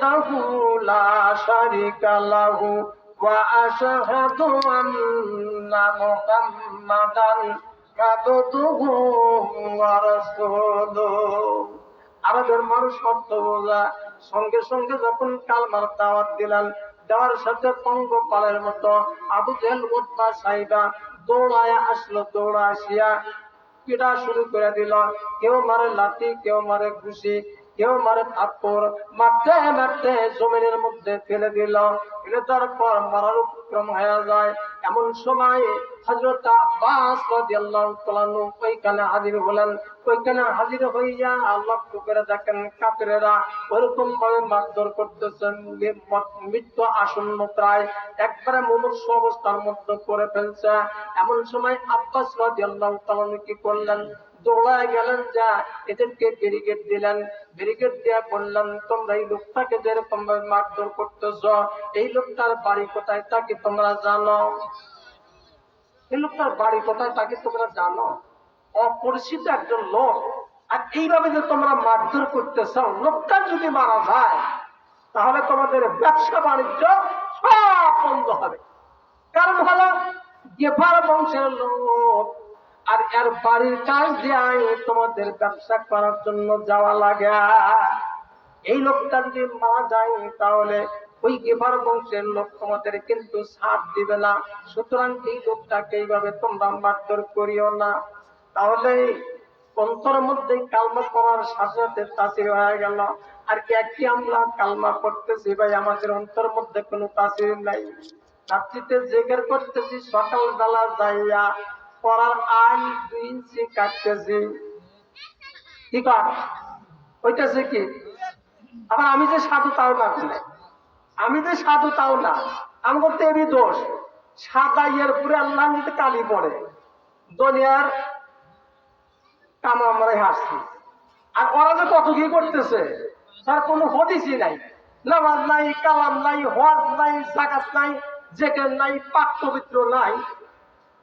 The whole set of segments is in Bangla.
وحده لا شريك له وأشهد أن محمدا عبده ورسوله আরবের মানুষ শব্দ বোঝা সঙ্গে সঙ্গে যখন কালমার দাওয়াত দিলেন দেওয়ার সাথে পঙ্গপালের মতো আবু জেল উৎপা সাইবা দৌড়ায় আসলো দৌড়া আসিয়া পিটা শুরু করে দিল কেউ মারে লাঠি কেউ মারে ঘুষি কেউ মারে থাপ্পড়, মারতে মারতে জমিনের মধ্যে ফেলে দিল। ফেলে দেওয়ার পর মারার উপক্রম হয়ে যায়। এমন সময় হজরত আব্বাস ওইখানে হাজির হলেন। ওইখানে হাজির হইয়া করে দেখেন কাফেরেরা ওরকম ভাবে মারধর করতেছেন। মৃত্যু আসন্ন প্রায় একবারে মুমূর্ষ অবস্থার মধ্যে করে ফেলছে। এমন সময় আব্বাস রাদিয়াল্লাহু তাআলা কি করলেন? দৌড়ায় গেলেন, যা এদেরকে ব্যারিকেড দিলেন। ব্যারিকেড দিয়ে বললেন, তোমরা এই লোকটাকে যেরকম মারধর করতেছ, এই লোকটার বাড়ি কোথায় তাকে তোমরা জানো? এই লোকটার বাড়ি কোথায় তাকে তোমরা জানো? অপরিচিত একজন লোক। আর এইভাবে যে তোমরা মারধর করতেছ, লোকটা যদি মারা যায়, তাহলে তোমাদের ব্যবসা বাণিজ্য সব বন্ধ হবে। কারণ হলো, গেফার বংশের লোক আর এর বাড়ির কাজ দিয়ে তোমাদের ব্যবসা করার জন্য যাওয়া লাগে। এই লোকটা যদি মারা যায় তাহলে ওই গেফার বংশের লোক তোমাদের কিন্তু সাথ দিবে না। সুতরাং এই লোকটাকে এইভাবে তোমরা মারধর করিও না। তাহলে অন্তরের মধ্যে কালমা করার সাথে সাথে তাসির হয়ে গেল। আর কি একটি আমরা কালমা করতেছি ভাই? আমাদের অন্তর মধ্যে কোনো তাসির নাই। রাত্রিতে জেগের করতেছি সকাল বেলা যাইয়া পড়ার আইন দুই ইঞ্চি কাটতেছি কি কর? হইতেছে কি? আবার আমি যে সাধু তাও না আমি যে সাধু তাও না আমার তো এরই দোষ। সাদা ইয়ের পুরে আল্লাহ নিতে কালি পড়ে। দুনিয়ার কামা আমরা হাসছি। আর ওরা যে কত কি করতেছে, তার কোনো হদিসই নাই। নামাজ নাই, কালাম নাই, হজ নাই, জাকাত নাই, জেকের নাই, পাক পবিত্র নাই।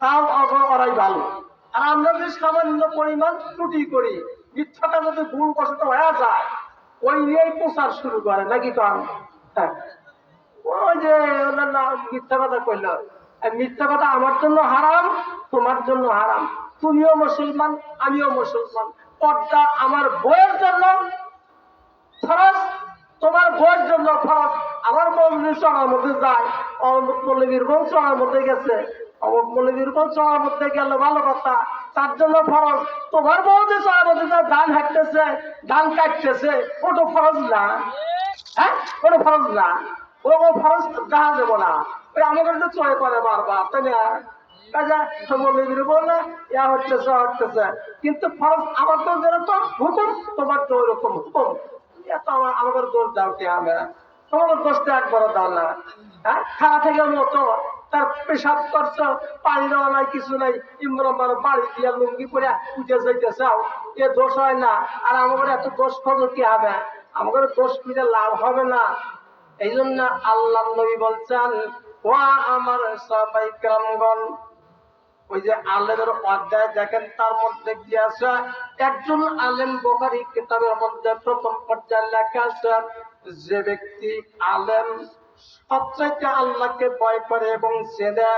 তাও অগ- ওরাই ভালো। আর আমরা যে সামান্য পরিমাণ ত্রুটি করি, মিথ্যাটা যদি ভুল বসত হয়ে যায়, ওই নিয়েই প্রচার শুরু করে, নাকি কারণ হ্যাঁ। ওই যে মিথ্যা কথা কইল মিথ্যা কথা আমার জন্য হারাম, তোমার জন্য হারাম। তুমিও মুসলমান, আমিও মুসলমান। পর্দা আমার বইয়ের জন্য ফরজ, তোমার বইয়ের জন্য ফরজ। আমার মন্দির চড়ার মধ্যে যায়, অমুক মল্লিকের বউ চড়ার মধ্যে গেছে ভালো কথা তার জন্য ফরজ তোমার যে কাটতেছে ওটা না হ্যাঁ ফরজ না ফরজ না কিন্তু ফরজ আমার তো যেরকম হুকুম তোমার তো ওইরকম হুকুম আমার আমাদের দোষ দাও কি আমি তোমার দোষটা একবার দাও না হ্যাঁ খাওয়া থেকে মতো তার পেশাব করছ পানি দেওয়া নাই কিছু নাই। ইমরান বাড়ি দিয়া লুঙ্গি পরে উঠে চাও এ দোষ হয় না। আর আমাদের এত দোষ খোঁজো কি হবে? আমাদের দোষ খুঁজে লাভ হবে না। এই জন্য আল্লাহ নবী বলছেন, ওয়া আমার সবাই গ্রামগণ ওই যে আলেমের অধ্যায় দেখেন, তার মধ্যে কি আছে? একজন আলেম বোখারি কিতাবের মধ্যে প্রথম পর্যায়ে লেখা আছে, যে ব্যক্তি আলেম সবচাইতে আল্লাহকে ভয় করে এবং চেনে।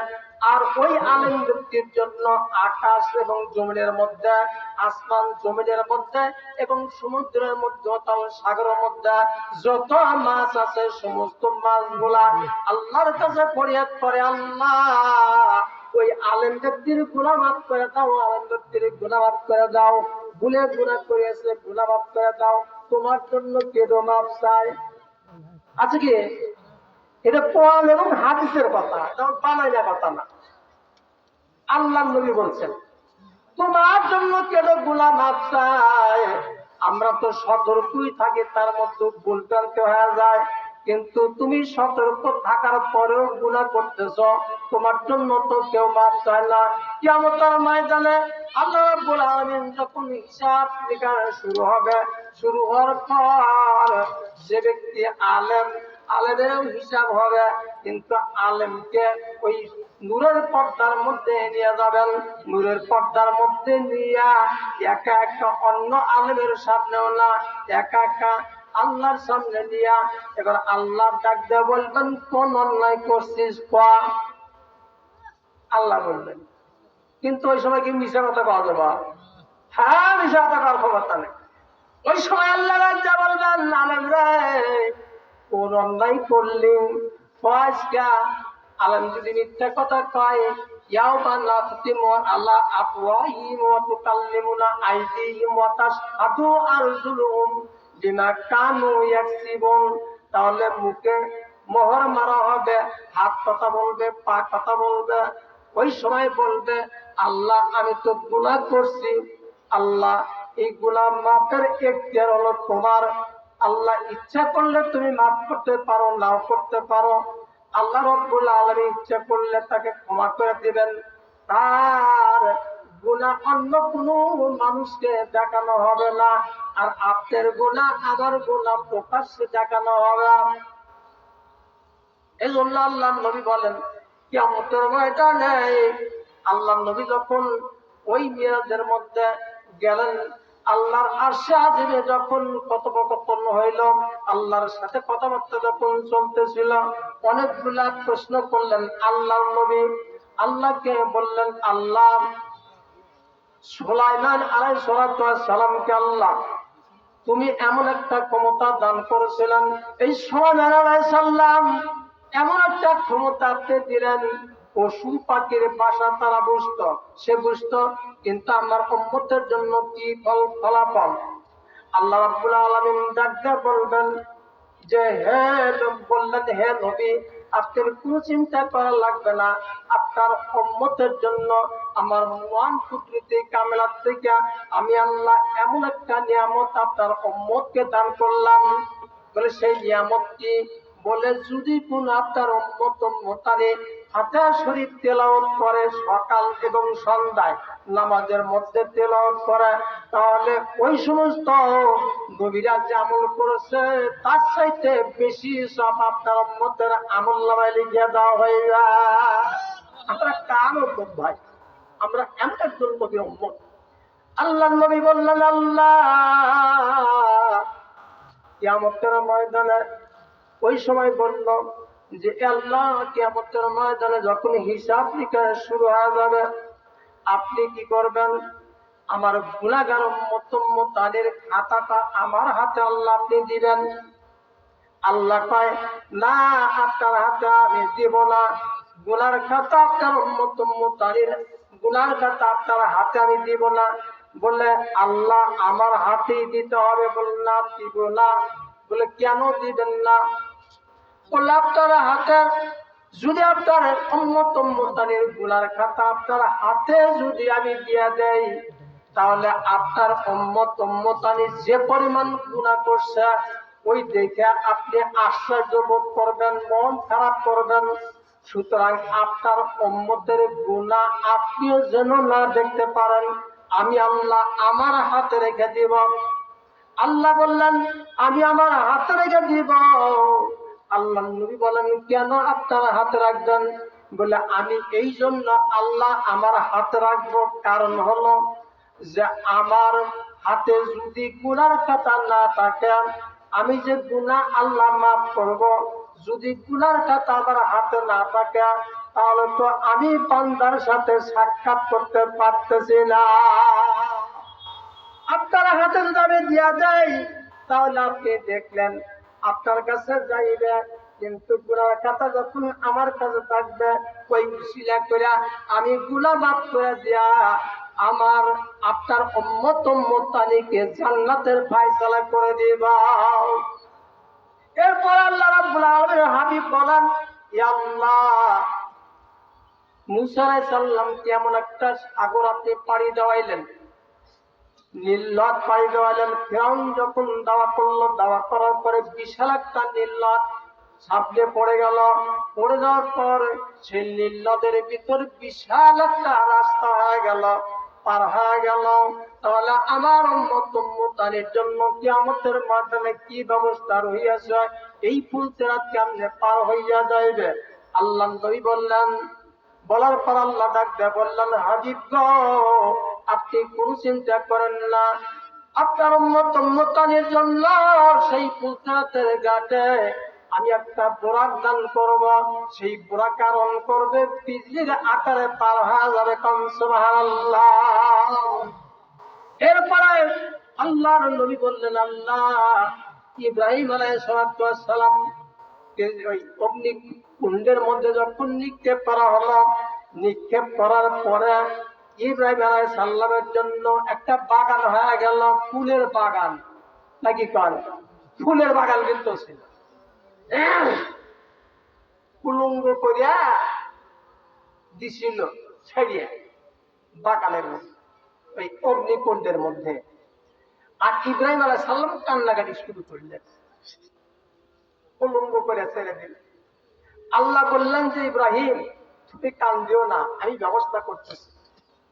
আর ওই আলেম ব্যক্তির জন্য আকাশ এবং জমিনের মধ্যে, আসমান জমিনের মধ্যে এবং সমুদ্রের মধ্যে সাগরের মধ্যে যত মাছ আছে, সমস্ত মাছগুলা আল্লাহর কাছে ফরিয়াদ করে, আল্লাহ, ওই আলেম ব্যক্তির গুণা মাফ করে দাও, আলেম ব্যক্তির গুণা মাফ করে দাও। ভুলে গুণা করেছে গুণা মাফ করে দাও। তোমার জন্য কেদো মাফ চাই। আছে কি? এটা কোরআন এবং হাদিসের কথা এটা বানাই না কথা না। আল্লাহ নবী বলছেন, তোমার জন্য কেনগুলা মাফ আমরা তো সতর্কই থাকি, তার মধ্যে ভুল ভ্রান্তি হয়ে যায়। কিন্তু তুমি সতর্ক থাকার পরেও গুণা করতেছ, তোমার জন্য তো কেউ মাপ চায় না। কিয়ামতের ময়দানে আল্লাহ রাব্বুল আলামিন যখন হিসাব নিকাশ শুরু হবে, শুরু হওয়ার পর যে ব্যক্তি আলেম আলেমেরও হিসাব হবে, কিন্তু আলেমকে ওই নূরের পর্দার মধ্যে নিয়ে যাবেন। নূরের পর্দার মধ্যে নিয়ে একা একা অন্য আলেমের সামনেও না, একা একা আল্লাহর সামনে নিয়া এবার আল্লাহ ডাক দিয়ে বলবেন, কোন অন্যায় করছিস আল্লাহ বলবেন কিন্তু ওই সময় কি মিশা কথা কওয়া যাবে? হ্যাঁ মিশা কথা কওয়ার ক্ষমতা নেই। ওই সময় আল্লাহ রাজ্জা বলবেন আলম রে কোন অন্যায় করলি ফয়সকা আলম যদি মিথ্যা কথা কয়, ইয়াও বা ইয়াউমা নাখতিমু আলা আফওয়াহিহিম ওয়া তুকাল্লিমুনা আইদিহিম ওয়া তাশহাদু আরজুলুহুম বিমা কানু ইয়াকসিবুন। তাহলে মুখে মোহর মারা হবে, হাত কথা বলবে, পা কথা বলবে, ওই সময় বলবে, আল্লাহ, আমি তো গুনাহ করছি। আল্লাহ, এই গুনাহ মাপের এখতিয়ার হলো তোমার আল্লাহ ইচ্ছা করলে তুমি মাফ করতে পারো, নাও করতে পারো। আল্লাহ রব্বুল আলামিন ইচ্ছা করলে তাকে ক্ষমা করে দিবেন। তার গুনাহ অন্য কোনো মানুষকে দেখানো হবে না। আর আপনার গুনাহ আমার গুনাহ প্রকাশ্যে দেখানো হবে এই জন্য আল্লাহ নবী বলেন, কিয়ামতের নেই আল্লাহ নবী যখন ওই মিরাজের মধ্যে গেলেন আল্লাহর আশা আজিমে যখন কথোপকথন হইল, আল্লাহর সাথে কথাবার্তা যখন চলতেছিল, অনেকগুলা প্রশ্ন করলেন আল্লাহর নবী। আল্লাহকে বললেন, আল্লাহ, সুলাইমান আলাই সালামকে আল্লাহ, তুমি এমন একটা ক্ষমতা দান করেছিলেন। এই সুলাইমান আলাই সাল্লাম এমন একটা ক্ষমতা আপনি দিলেন পশু পাখির বাসা তারা বুঝত, সে বুঝত, কিন্তু আমার উম্মতের জন্য কি ফল, ফলাফল? আল্লাহ রাব্বুল আলামিন ডাক্তার বলবেন যে, হে বললেন, হে নবী আপনার কোন চিন্তা করা লাগবে না। আপনার উম্মতের জন্য আমার মহান কুদরতি কামেলার থেকে আমি আল্লাহ এমন একটা নিয়ামত আপনার উম্মতকে দান করলাম। বলে, সেই নিয়ামত কি? বলে, যদি কোন আপনার উম্মত মোতারে হাতে শরীফ তেলাওয়াত করে সকাল এবং সন্ধ্যায় নামাজের মধ্যে তেলাওয়াত করে, তাহলে ওই সমস্ত নবীরা যে আমল করেছে, তার চাইতে বেশি সব আপনার উম্মতের আমল নামায় লিখে দেওয়া হয়ে আমরা কার উম্মত ভাই? আমরা এমন একজন নবী উম্মত। আল্লাহ নবী বললেন, আল্লাহ ময়দানে ওই সময় বলল যে, আল্লাহ কিয়ামতের ময়দানে যখন হিসাব নিকাশ শুরু হয়ে যাবে, আপনি কি করবেন? আমার গুণাগার তাদের খাতাটা আমার হাতে আল্লাহ আপনি দিবেন। আল্লাহ কয়, না, আপনার হাতে আমি দিব না। গুনার খাতা আপনার মতম্ম তাদের গুনার খাতা আপনার হাতে আমি দিব না। বলে আল্লাহ আমার হাতেই দিতে হবে। বলে না, দিব না। বলে কেন দিবেন না? বলে আপনার হাতে যদি আপনার অন্যতমতানেরগুলার খাতা আপনার হাতে যদি আমি দিয়ে দেই, তাহলে আপনার অম্মতম্মতানি যে পরিমাণ গুণা করছে, ওই দেখে আপনি আশ্চর্য বোধ করবেন, মন খারাপ করবেন। সুতরাং আপনার অম্মতের গুণা আপনিও যেন না দেখতে পারেন, আমি আল্লাহ আমার হাতে রেখে দিব। আল্লাহ বললেন, আমি আমার হাতে রেখে দিব। আল্লাহ নবী বলেন, কেন আপনার হাতে রাখবেন? বলে, আমি এই জন্য আল্লাহ আমার হাতে রাখব। কারণ হলো যে আমার হাতে যদি গুনার খাতা না থাকে, আমি যে গুনাহ আল্লাহ মাফ করব। যদি গুনার খাতা আমার হাতে না থাকে, তাহলে তো আমি বান্দার সাথে সাক্ষাৎ করতে পারতেছি না। আপনার হাতে যদি দিয়া যাই তাহলে আপনি দেখলেন আপনার কাছে যাইবে, কিন্তু গুনার খাতা যখন আমার কাছে থাকবে ওই শিলা করে আমি গুলা মাফ করে দিয়া আমার, আপনার উম্মত উম্মতানিকে জান্নাতের ফায়সালা করে দিবা। এরপর আল্লাহ রাব্বুল আলামিন হাবিব বলেন ইয়া আল্লাহ, মুসা আলাইহিস সালাম কেমন একটা সাগর আপনি পাড়ি দেওয়াইলেন। নীলনদ পাড়ি যখন দাওয়া করল, দাওয়া করার পরে বিশাল একটা নীলনদ সামনে পড়ে গেল। পড়ে যাওয়ার পর সেই নীলনদের ভিতর বিশাল একটা রাস্তা হয়ে গেল, পার হয়ে গেল। তাহলে আমার মতানের জন্য কি আমাদের মাধ্যমে কি ব্যবস্থা রহিয়াছে? এই ফুল তেরা কেমনে পার হইয়া যাইবে? আল্লাহ নবী বললেন, বলার পর আল্লাহ ডাক বললেন, হাবিব আপনি কোন চিন্তা করেন না। আপনার উন্মতানের জন্য সেই পুত্রাতের ঘাটে আমি একটা বোরাক দান করব। সেই বোরা কারণ করবে বিজলির আকারে পার যাবে কনসুবহানাল্লাহ এরপরে আল্লাহর নবী বললেন, আল্লাহ, ইব্রাহিম আলাইহিস সালাম ওই অগ্নি কুণ্ডের মধ্যে যখন নিক্ষেপ করা হলো, নিক্ষেপ করার পরে ইব্রাহিম আলাইহিস সালামের জন্য একটা বাগান হয়ে গেল, ফুলের বাগান। নাকি কন? ফুলের বাগান কিন্তু ছিল। উলঙ্গ করিয়া দিছিল ছাড়িয়া বাগানের মধ্যে, ওই অগ্নিকুণ্ডের মধ্যে। আর ইব্রাহিম আলাহ সাল্লাম কান্নাকাটি শুরু করলেন। উলঙ্গ করে ছেড়ে দিলেন আল্লাহ বললেন যে, ইব্রাহিম, তুমি কান্দিও না, আমি ব্যবস্থা করতেছি।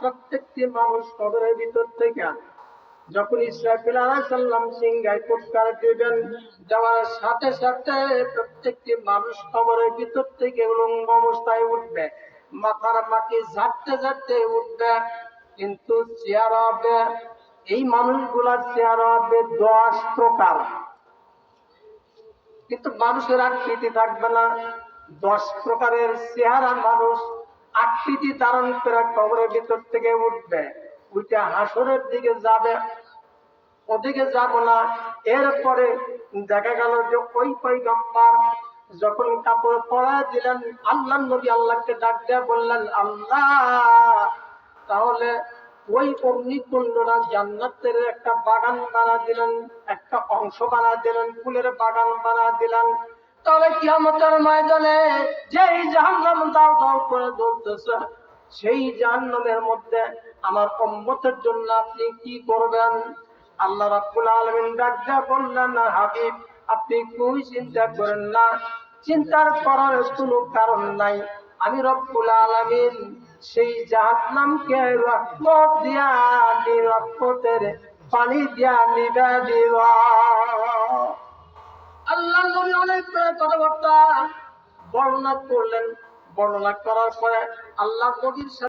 প্রত্যেকটি মানুষ খবরের ভিতর থেকে যখন ইসরাফিল আলাইসাল্লাম সিংহায় ফুটকার দিবেন, যাওয়ার সাথে সাথে প্রত্যেকটি মানুষ খবরের ভিতর থেকে উলঙ্গ অবস্থায় উঠবে, মাথার মাটি ঝাড়তে ঝাড়তে উঠবে, কিন্তু চেয়ার হবে, এই মানুষগুলার চেয়ার হবে দশ প্রকার। কিন্তু মানুষের আকৃতি থাকবে না। দশ প্রকারের চেহারা মানুষ আকৃতি ধারণ করে কবরের ভিতর থেকে উঠবে। উঠে হাসরের দিকে যাবে, ওদিকে যাব না। এরপরে দেখা গেল যে ওই পৈগম্বর যখন কাপড় পরা দিলেন, আল্লাহ নবী আল্লাহকে ডাক দেয়া বললেন, আল্লাহ, তাহলে ওই অগ্নিকুণ্ডরা জান্নাতের একটা বাগান বানা দিলেন, একটা অংশ বানা দিলেন, ফুলের বাগান বানা দিলেন। তাহলে কিয়ামতের ময়দানে যেই জাহান্নাম দাও দাও করে জ্বলতেছে, সেই জাহান্নামের মধ্যে আমার উম্মতের জন্য আপনি কি করবেন? আল্লাহ রাব্বুল আলামিন ডাক বললেন, না হাবিব, আপনি কোই চিন্তা করেন না। চিন্তার করার কোনো কারণ নাই। আমি রব্বুল আলামিন সেই জাহান্নামকে রহমত দিয়া রহমতের পানি দিয়া নিবে দিব আল্লাহ নবী অনেক কথাবার্তা বর্ণনা করলেন। বর্ণনা করার পরে আল্লাহ নবীর